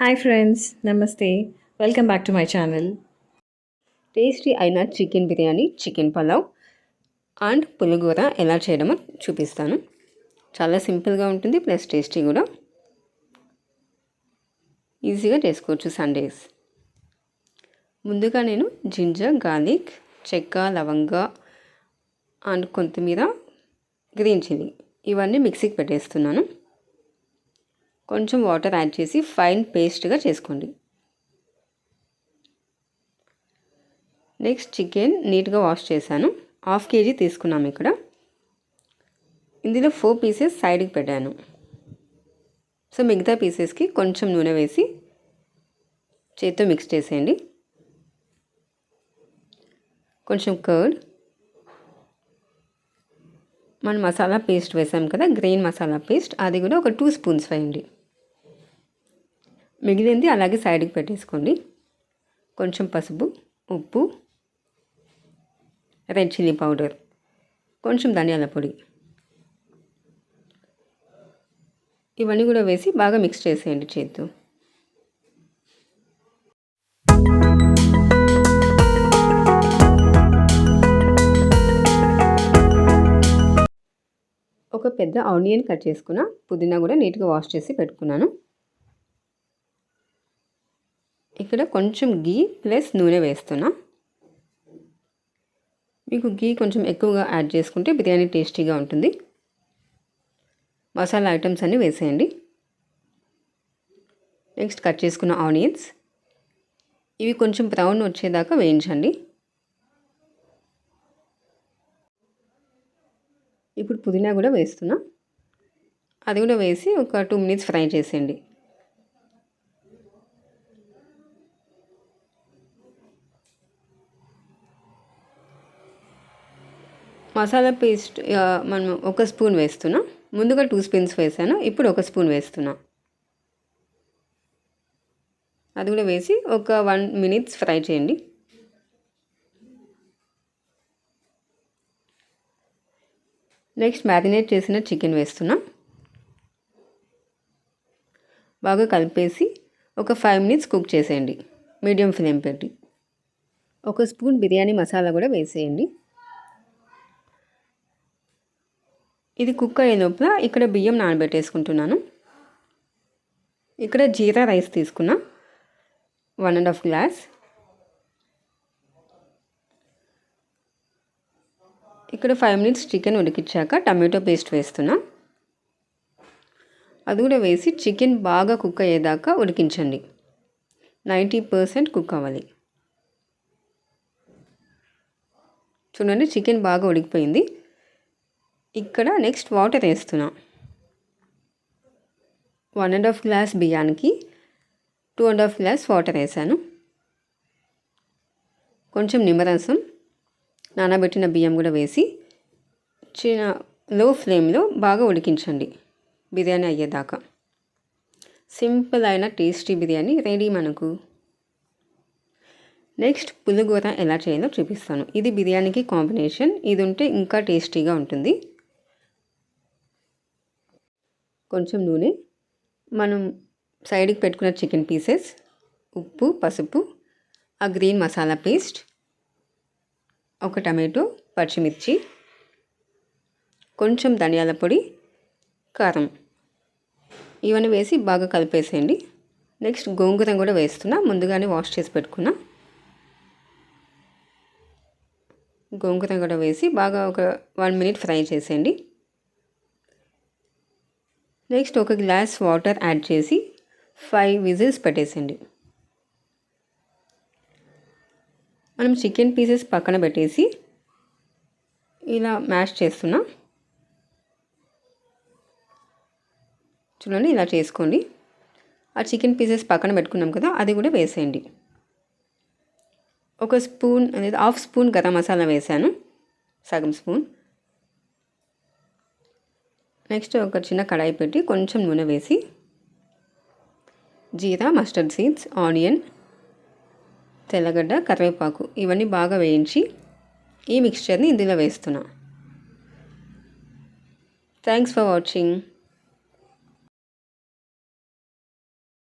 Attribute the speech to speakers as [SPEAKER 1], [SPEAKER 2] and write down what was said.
[SPEAKER 1] Hi friends నమస్తే. Welcome back to my channel
[SPEAKER 2] tasty అయిన chicken biryani chicken pulao and పులిగూర ఎలా చేయడమో చూపిస్తాను. చాలా సింపుల్గా ఉంటుంది ప్లస్ టేస్టీ కూడా. ఈజీగా చేసుకోవచ్చు సండేస్ ముందుగా నేను జింజర్ గార్లిక్ చెక్క లవంగ అండ్ కొత్తిమీర గ్రీన్ చిల్లీ ఇవన్నీ మిక్సీకి పెట్టేస్తున్నాను. కొంచెం వాటర్ యాడ్ చేసి ఫైన్ పేస్ట్గా చేసుకోండి. నెక్స్ట్ చికెన్ నీట్గా వాష్ చేశాను. హాఫ్ కేజీ తీసుకున్నాము ఇక్కడ. ఇందులో ఫోర్ పీసెస్ సైడ్కి పెట్టాను. సో మిగతా పీసెస్కి కొంచెం నూనె వేసి చేత్తో మిక్స్ చేసేయండి. కొంచెం కర్డ్. మనం మసాలా పేస్ట్ వేసాం కదా గ్రీన్ మసాలా పేస్ట్ అది కూడా ఒక టూ స్పూన్స్ వేయండి. మిగిలింది అలాగే సైడ్కి పెట్టేసుకోండి. కొంచెం పసుపు ఉప్పు రెడ్ చిల్లీ పౌడర్ కొంచెం ధనియాల పొడి. ఇవన్నీ కూడా వేసి బాగా మిక్స్ చేసేయండి చేత్తో. ఒక పెద్ద ఆనియన్ కట్ చేసుకున్న పుదీనా కూడా నీట్గా వాష్ చేసి పెట్టుకున్నాను. ఇక్కడ కొంచెం గీ ప్లస్ నూనె వేస్తున్నా. మీకు గీ కొంచెం ఎక్కువగా యాడ్ చేసుకుంటే బిర్యానీ టేస్టీగా ఉంటుంది. మసాలా ఐటమ్స్ అన్నీ వేసేయండి. నెక్స్ట్ కట్ చేసుకున్న ఆనియన్స్. ఇవి కొంచెం బ్రౌన్ వచ్చేదాకా వేయించండి. ఇప్పుడు పుదీనా కూడా వేస్తున్నా. అది కూడా వేసి ఒక టూ మినిట్స్ ఫ్రై చేసేయండి. మసాలా పేస్ట్ మనం ఒక స్పూన్ వేస్తున్నాం. ముందుగా టూ స్పూన్స్ వేసాను. ఇప్పుడు ఒక స్పూన్ వేస్తున్నా. అది కూడా వేసి ఒక వన్ మినిట్స్ ఫ్రై చేయండి. నెక్స్ట్ మ్యారినేట్ చేసిన చికెన్ వేస్తున్నా. బాగా కలిపేసి ఒక ఫైవ్ మినిట్స్ కుక్ చేసేయండి. మీడియం ఫ్లేమ్ పెట్టి. ఒక స్పూన్ బిర్యానీ మసాలా కూడా వేసేయండి. ఇది కుక్ అయ్యే లోపల ఇక్కడ బియ్యం నానబెట్టేసుకుంటున్నాను. ఇక్కడ జీరా రైస్ తీసుకున్నా. One and half glass. ఇక్కడ ఫైవ్ మినిట్స్ చికెన్ ఉడికిచ్చాక టమాటో పేస్ట్ వేస్తున్నా. అది కూడా వేసి చికెన్ బాగా కుక్ అయ్యేదాకా ఉడికించండి. నైంటీ పర్సెంట్ కుక్ అవ్వాలి. చూడండి చికెన్ బాగా ఉడికిపోయింది. ఇక్కడ నెక్స్ట్ వాటర్ వేస్తున్నా. వన్ అండ్ హాఫ్ గ్లాస్ బియ్యానికి two and half glass water వేసాను. కొంచెం నిమ్మరసం నానబెట్టిన బియ్యం కూడా వేసి చిన్న లో ఫ్లేమ్లో బాగా ఉడికించండి బిర్యానీ అయ్యేదాకా. సింపుల్ అయిన టేస్టీ బిర్యానీ రెడీ మనకు. నెక్స్ట్ పులిగూర ఎలా చేయాలో చూపిస్తాను. ఇది బిర్యానీకి కాంబినేషన్ ఇది ఉంటే ఇంకా టేస్టీగా ఉంటుంది. కొంచెం నూనె. మనం సైడ్కి పెట్టుకున్న చికెన్ పీసెస్ ఉప్పు పసుపు ఆ గ్రీన్ మసాలా పేస్ట్ ఒక టమాటో పచ్చిమిర్చి కొంచెం ధనియాల పొడి కారం. ఇవన్నీ వేసి బాగా కలిపేసేయండి. నెక్స్ట్ గోంగూర కూడా వేస్తున్నా. ముందుగానే వాష్ చేసి పెట్టుకున్నా. గోంగూర కూడా వేసి బాగా ఒక వన్ మినిట్ ఫ్రై చేసేయండి. నెక్స్ట్ ఒక గ్లాస్ వాటర్ యాడ్ చేసి ఫైవ్ విజిల్స్ పెట్టేసండి మనం చికెన్ పీసెస్ పక్కన పెట్టేసి ఇలా మ్యాష్ చేస్తున్నా చూడండి ఇలా చేసుకోండి. ఆ చికెన్ పీసెస్ పక్కన పెట్టుకున్నాం కదా అది కూడా వేసేయండి. ఒక స్పూన్ అనేది హాఫ్ స్పూన్ గరం మసాలా వేసాను సగం స్పూన్. నెక్స్ట్ ఒక చిన్న కడాయి పెట్టి కొంచెం నూనె వేసి జీరా మస్టర్డ్ సీడ్స్ ఆనియన్ తెల్లగడ్డ కరివేపాకు ఇవన్నీ బాగా వేయించి ఈ మిక్స్చర్ని ఇందులో వేస్తున్నా. Thanks for watching